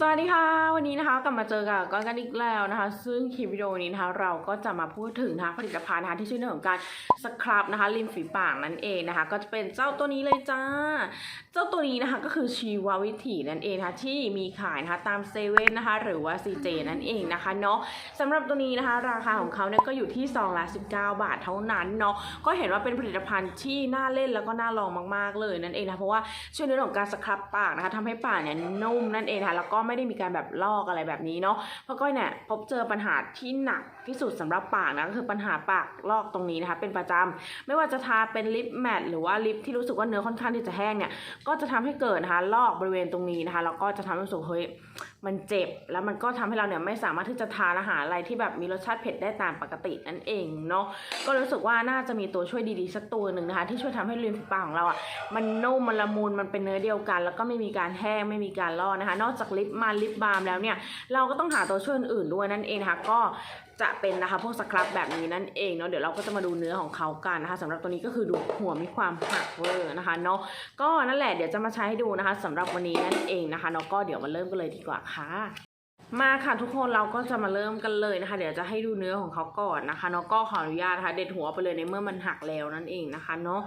สวัสดีค่ะ วันนี้นะคะกลับมาเจอกับก้อนกันอีกแล้วนะคะ ซึ่งคลิปวิดีโอนี้นะคะเราก็จะมาพูดถึงนะคะผลิตภัณฑ์นะคะที่ช่วยเรื่องของการ สครับนะคะริมฝีปากนั่นเองนะคะ ก็จะเป็นเจ้าตัวนี้เลยจ้า เจ้าตัวนี้นะคะก็คือชีววิถีนั่นเองนะคะที่มีขายนะคะตามเซเว่นนะคะหรือว่า CJ นั่นเองนะคะเนาะสำหรับตัวนี้นะคะ ราคาของเขาเนี่ยก็อยู่ที่ซองละ19 บาทเท่านั้นเนาะก็เห็นว่าเป็นผลิตภัณฑ์ที่น่าเล่นแล้วก็น่าลองมาก ๆเลยนั่นเองนะเพราะว่าช่วยในเรื่องของการสครับปากนะคะทำให้ปากเนี่ยนุ่มนั่นเองนะะแล้วก็ไม่ได้มีการแบบลอกอะไรแบบนี้เนาะเพราะก้อยเนี่ยพบเจอปัญหาที่หนักที่สุดสำหรับปากนะก็คือปัญหาปากลอกตรงนี้นะคะเป็นประจำไม่ว่าจะทาเป็นลิปแมทหรือว่าลิปที่รู้สึกว่าเนื้อค่อนข้างที่จะแห้งเนี่ยก็จะทำให้เกิดนะคะลอกบริเวณตรงนี้นะคะแล้วก็จะทำให้รู้สึกเฮ้ย มันเจ็บแล้วมันก็ทำให้เราเนี่ยไม่สามารถที่จะทานอาหารอะไรที่แบบมีรสชาติเผ็ดได้ตามปกตินั่นเองเนาะก็รู้สึกว่าน่าจะมีตัวช่วยดีๆสักตัวหนึ่งนะคะ ที่ช่วยทำให้ริมฝีปากของเราอะมันนุ่มมันละมุนมันเป็นเนื้อเดียวกัน แล้วก็ไม่มีการแห้งไม่มีการลอกนะคะ นอกจากลิปมาลิปบาล์มแล้วเนี่ยเราก็ต้องหาตัวช่วยอื่นๆด้วยนั่นเองนะคะก็จะเป็นนะคะพวกสครับแบบนี้นั่นเองเนาะเดี๋ยวเราก็จะมาดูเนื้อของเขากันนะคะสำหรับตัวนี้ก็คือดูหัวมีความหักเวอร์นะคะเนาะก็นั่นแหละเดี๋ยวจะมาใช้ให้ดูนะคะสำหรับวันนี้นั่นเองนะคะเนาะก็เดี๋ยวมาเริ่มกันเลยดีกว่าค่ะมาค่ะทุกคนเราก็จะมาเริ่มกันเลยนะคะ เดี๋ยวจะให้ดูเนื้อของเขาก่อนนะคะเนาะก็ขออนุญาตนะคะ เด็ดหัวไปเลยในเมื่อมันหักแล้วนั่นเองนะคะเนาะ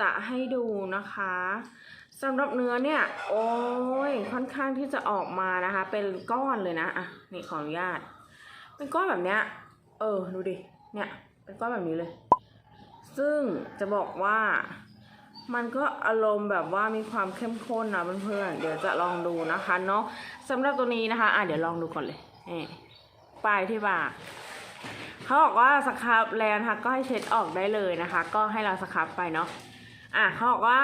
จะให้ดูนะคะสำหรับเนื้อเนี่ย โอ้ยค่อนข้างที่จะออกมานะคะ เป็นก้อนเลยนะอะนี่ขออนุญาต เป็นก้อนแบบเนี้ย เออดูดิเนี่ยเป็นก้อนแบบนี้เลย ซึ่งจะบอกว่า มันก็อารมณ์แบบว่ามีความเข้มข้นนะเพื่อนๆ เดี๋ยวจะลองดูนะคะเนาะสำหรับตัวนี้นะคะ อะเดี๋ยวลองดูก่อนเลยนี่ปลายที่ปากเขาบอกว่าสครับแล้วนะคะก็ให้เช็ดออกได้เลยนะคะ ก็ให้เราสครับไปเนาะอะเขาบอกว่า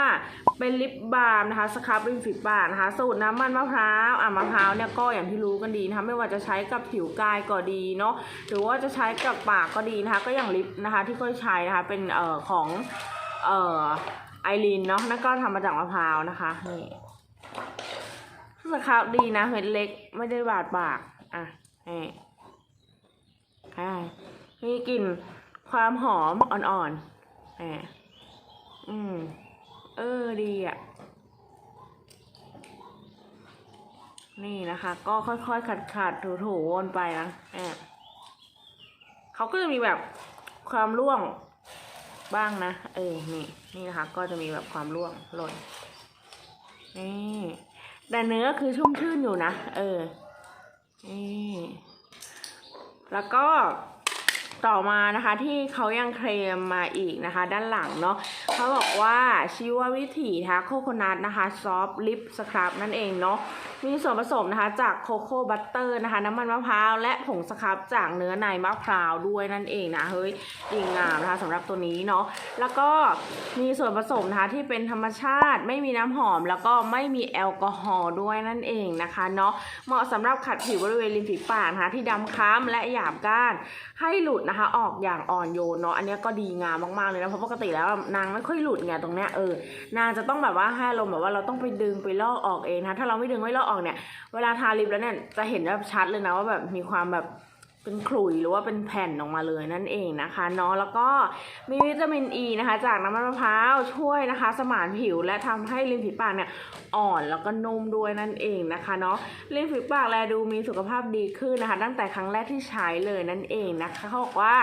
เป็นลิปบาล์มนะคะสครับริมฝีปากนะคะ สูตรน้ำมันมะพร้าวอะมะพร้าวเนี่ยก็อย่างที่รู้กันดีนะคะ ไม่ว่าจะใช้กับผิวกายก็ดีเนาะหรือว่าจะใช้กับปากก็ดีนะคะ ก็อย่างลิปนะคะที่ก้อยใช้นะคะเป็นเอ่อของเอ่อ ไอรีนเนาะนั่นก็ทำมาจากมะพร้าวนะคะ นี่สครับดีนะเม็ดเล็กไม่ได้บาดปาก อะนี่อ่ามีกลิ่นความหอมอ่อนๆอ่าอืม เออดีอะ นี่นะคะ ก็ค่อยๆ ขัดขัดถูๆ วนไปนะแอบเขาก็จะมีแบบความร่วง บ้างนะ เออ นี่ นี่นะคะ ก็จะมีแบบความร่วงหล่น นี่ แต่เนื้อคือชุ่มชื่นอยู่นะ เออ นี่ แล้วก็ ต่อมานะคะที่เขายังเคลมมาอีกนะคะ ด้านหลังเนาะเขาบอกว่าชีววิถีนะคะโคโคนัทนะคะซอฟลิปสครับนั่นเองเนาะมีส่วนผสมนะคะจากโคโค่บัตเตอร์นะคะน้ำมันมะพร้าวและผงสครับจากเนื้อในมะพร้าวด้วยนั่นเองนะเฮ้ยดีงามนะคะสำหรับตัวนี้เนาะแล้วก็มีส่วนผสมนะคะที่เป็นธรรมชาติ ไม่มีน้ำหอม แล้วก็ไม่มีแอลกอฮอล์ด้วยนั่นเองนะคะเนาะเหมาะสำหรับขัดผิวบริเวณริมฝีปากนะคะที่ดำคล้ำและหยาบก้านให้หลุดนะคะ ออกอย่างอ่อนโยนเนาะอันนี้ก็ดีงามมากๆเลยนะเพราะปกติแล้วนางไม่ค่อยหลุดไงตรงเนี้ยเออนางจะต้องแบบว่าให้อารมณ์แบบว่าเราต้องไปดึงไปลอกออกเองนะถ้าเราไม่ดึงไม่ลอกออกเนี่ยเวลาทาลิปแล้วเนี่ยจะเห็นแบบชัดเลยนะว่าแบบมีความแบบ เป็นขลุ่ยหรือว่าเป็นแผ่นออกมาเลยนั่นเองนะคะเนาะแล้วก็มีวิตามินอ e ีนะคะ จากน้ำมันมะพร้าวช่วยนะคะ สมานผิวและทำให้ริมฝีปากเนี่ยอ่อนแล้วก็นุ่มด้วยนั่นเองนะคะเนาะริมฝีปากแลดูมีสุขภาพดีขึ้นนะคะ ตั้งแต่ครั้งแรกที่ใช้เลยนั่นเองนะคะเขาบอกว่า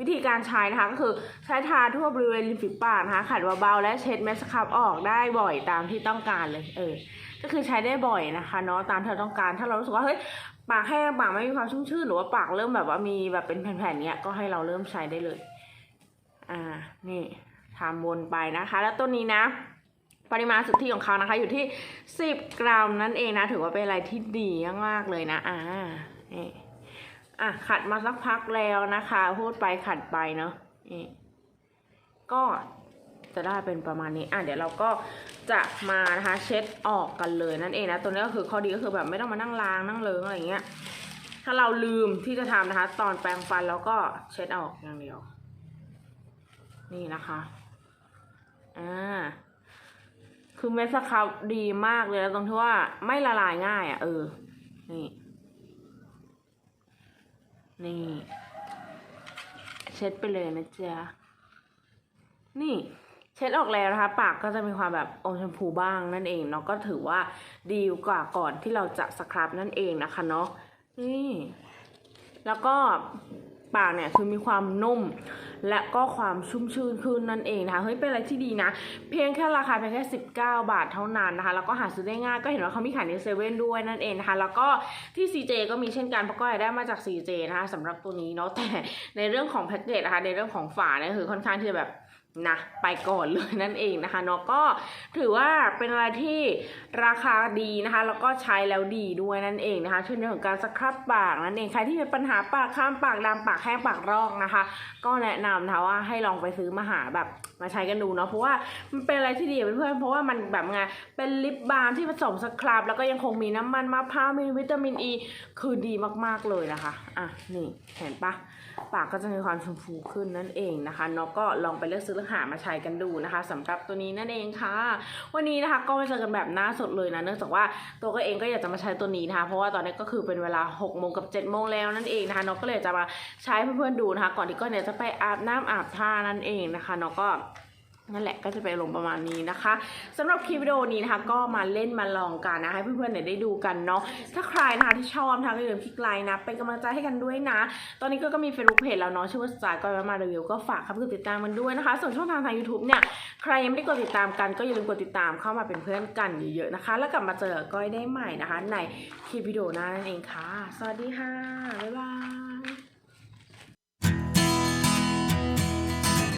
วิธีการใช้นะคะก็คือใช้ทาทั่วบริเวณริมฝีปากนะคะขัดเบาๆและเช็ดเม็ดสครับออกได้บ่อยตามที่ต้องการเลยเออก็คือใช้ได้บ่อยนะคะเนาะตามที่เราต้องการถ้าเรารู้สึกว่าเฮ้ย ปากแห้งปากไม่มีความชุ่มชื่นหรือว่าปากเริ่มแบบว่ามีแบบเป็นแผ่นๆเนี้ยก็ให้เราเริ่มใช้ได้เลย อ่า นี่ทำวนไปนะคะ แล้วตัวนี้นะ ปริมาณสุทธิของเขานะคะ อยู่ที่สิบกรัมนั่นเองนะ ถือว่าเป็นอะไรที่ดีมากๆเลยนะ อ่า นี่ อะ ขัดมาสักพักแล้วนะคะ พูดไปขัดไปเนาะนี่ก็ จะได้เป็นประมาณนี้อะเดี๋ยวเราก็จะมานะคะเช็ดออกกันเลยนั่นเองนะตัวนี้ก็คือข้อดีก็คือแบบไม่ต้องมานั่งล้างนั่งเลิงอะไรอย่างเงี้ยถ้าเราลืมที่จะทำนะคะ ตอนแปรงฟันแล้วก็เช็ดออกอย่างเดียว นี่นะคะอ่าคือเม็ดสครับดีมากเลยนะตรงที่ว่าไม่ละลายง่ายอะเออ นี่ นี่ เช็ดไปเลยนะจ๊ะนี่ ช็ดออกแล้วนะคะ ปากก็จะมีความแบบอมชมพูบ้างนั่นเองเนาะก็ถือว่าดีกว่าก่อนที่เราจะสครับนั่นเองนะคะเนาะนี่ แล้วก็ปากเนี่ยคือมีความนุ่ม และก็ความชุ่มชื่นขึ้นนั่นเองนะคะเฮ้ยเป็นอะไรที่ดีนะ เพียงแค่ราคาเพียงแค่19 บาทเท่านั้นนะคะ แล้วก็หาซื้อได้ง่ายก็เห็นว่าเขามีขายในเซเว่นด้วยนั่นเองนะคะ แล้วก็ที่ CJ ก็มีเช่นกันเพราะก็ได้มาจาก CJ นะคะสำหรับตัวนี้เนาะแต่ในเรื่องของแพ็กเกจนะคะในเรื่องของฝาเนี่ยคือค่อนข้างที่จะแบบ นะไปก่อนเลยนั่นเองนะคะเนาะก็ถือว่าเป็นอะไรที่ราคาดีนะคะ แล้วก็ใช้แล้วดีด้วยนั่นเองนะคะเช่วยในเรื่องของการสครับปากนั่นเองใครที่มีปัญหาปากข้ามปากดำปากแห้งปากรอกนะคะ ก็แนะนำนะคะว่าให้ลองไปซื้อมาหาแบบมาใช้กันดูเนาะเพราะว่ามันเป็นอะไรที่ดีเพื่อนๆเพราะว่ามันแบบไงเป็นลิปบาล์มที่ผสมสครับ แล้วก็ยังคงมีน้ำมันมะพร้าวมีวิตามินอ e, ีคือดีมากๆเลยนะคะอะนี่เห็นปะปากก็จะมีความชมพูขึ้นนั่นเองนะคะเนาะก็ลองไปเลือกซื้อหามาใช้กันดูนะคะสำหรับตัวนี้นั่นเองค่ะ วันนี้นะคะก็มาเจอกันแบบหน้าสดเลยนะเนื่องจากว่าตัวก็เองก็อยากจะมาใช้ตัวนี้นะคะเพราะว่าตอนนี้ก็คือเป็นเวลา6โมงกับ7โมงแล้วนั่นเองนะคะเนาะก็เลยจะมาใช้เพื่อนๆดูนะคะ ก่อนที่ก็เนี่ยจะไปอาบน้ำอาบท่านั่นเองนะคะเนาะก็ นั่นแหละก็จะไปลงประมาณนี้นะคะสำหรับคลิปวิดีโอนี้นะคะ ก็มาเล่นมาลองกันนะคะให้เพื่อนๆเนี่ยได้ดูกันเนาะถ้าใครนะคะที่ชอบนะคะก็อย่าลืมคลิกไลค์นะเป็นกำลังใจให้กันด้วยนะ ตอนนี้ก็ก็มีเฟซบุ๊กเพจแล้วเนาะชื่อว่าสายก็มารีวิวก็ฝากครับกดติดตามกันด้วยนะคะ ส่วนช่องทางทาง YouTube เนี่ยใครยังไม่ได้กดติดตามกันก็อย่าลืมกดติดตามเข้ามาเป็นเพื่อนกันเยอะๆนะคะ แล้วกลับมาเจอก้อยได้ใหม่นะคะ ในคลิปวิดีโอหน้านั่นเองค่ะ สวัสดีค่ะบ๊ายบาย